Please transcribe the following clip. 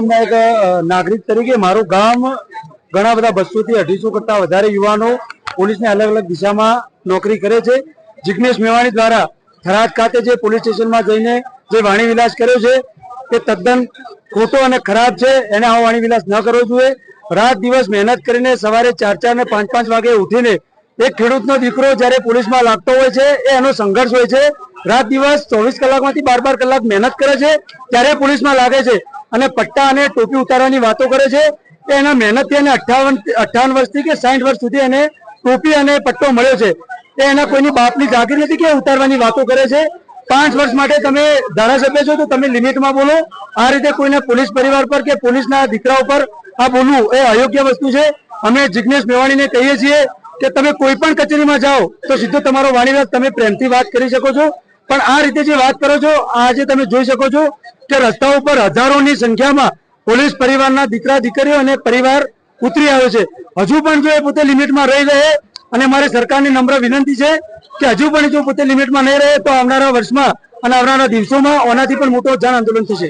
ગામના એક નાગરિક તરીકે મારું ગામ ઘણા બધા બસો થી અઢીસો કરતા વધારે યુવાનો પોલીસની અલગ અલગ દિશામાં નોકરી કરે છે. જિગ્નેશ મેવાણી દ્વારા થરાદ ખાતે જે પોલીસ સ્ટેશનમાં જઈને જે વાણીવિલાસ કર્યો છે, તે તદ્દન ખોટો અને ખરાબ છે. એને આવો વાણી વિલાસ ન કરવો જોઈએ. રાત દિવસ મહેનત કરીને સવારે ચાર ચાર ને પાંચ પાંચ વાગે ઉઠીને એક ખેડૂતનો દીકરો જ્યારે પોલીસમાં લાગતો હોય છે, એ એનો સંઘર્ષ હોય છે. રાત દિવસ ચોવીસ કલાકમાંથી બાર બાર કલાક મહેનત કરે છે, ત્યારે પોલીસમાં લાગે છે અને પટ્ટા અને ટોપી ઉતારવાની વાતો કરે છે. કે એના મહેનતથી એને અઠ્ઠાવન અઠાવન વર્ષથી કે સાઠ વર્ષ સુધી એને ટોપી અને પટ્ટો મળ્યો છે. એ એના કોઈની બાપની જાગીર નથી કે ઉતારવાની વાતો કરે છે. પાંચ વર્ષ માટે તમે ધારાસભ્ય છો તો તમે લિમિટમાં બોલો. આ રીતે કોઈને પોલીસ પરિવાર પર કે પોલીસના દીકરા ઉપર આ બોલવું એ અયોગ્ય વસ્તુ છે. અમે જિજ્ઞેશ મેવાણીને કહીએ છીએ કે તમે કોઈ પણ કચેરીમાં જાઓ તો સીધો તમારો વાણીવાદ તમે પ્રેમથી વાત કરી શકો છો. પણ આ રીતે જે વાત કરો છો આજે તમે જોઈ શકો છો કે રસ્તા ઉપર હજારોની સંખ્યામાં પોલીસ પરિવારના દીકરા, દીકરીઓ અને પરિવાર ઉતરી આવ્યો છે. હજુ પણ જો એ પોતે લિમિટમાં રહી રહે, અને મારી સરકારની નમ્ર વિનંતી છે કે હજુ પણ જો પોતે લિમિટમાં નહીં રહે, તો આવનારા વર્ષમાં અને આવનારા દિવસોમાં ઓનાથી પણ મોટો જન આંદોલન થશે.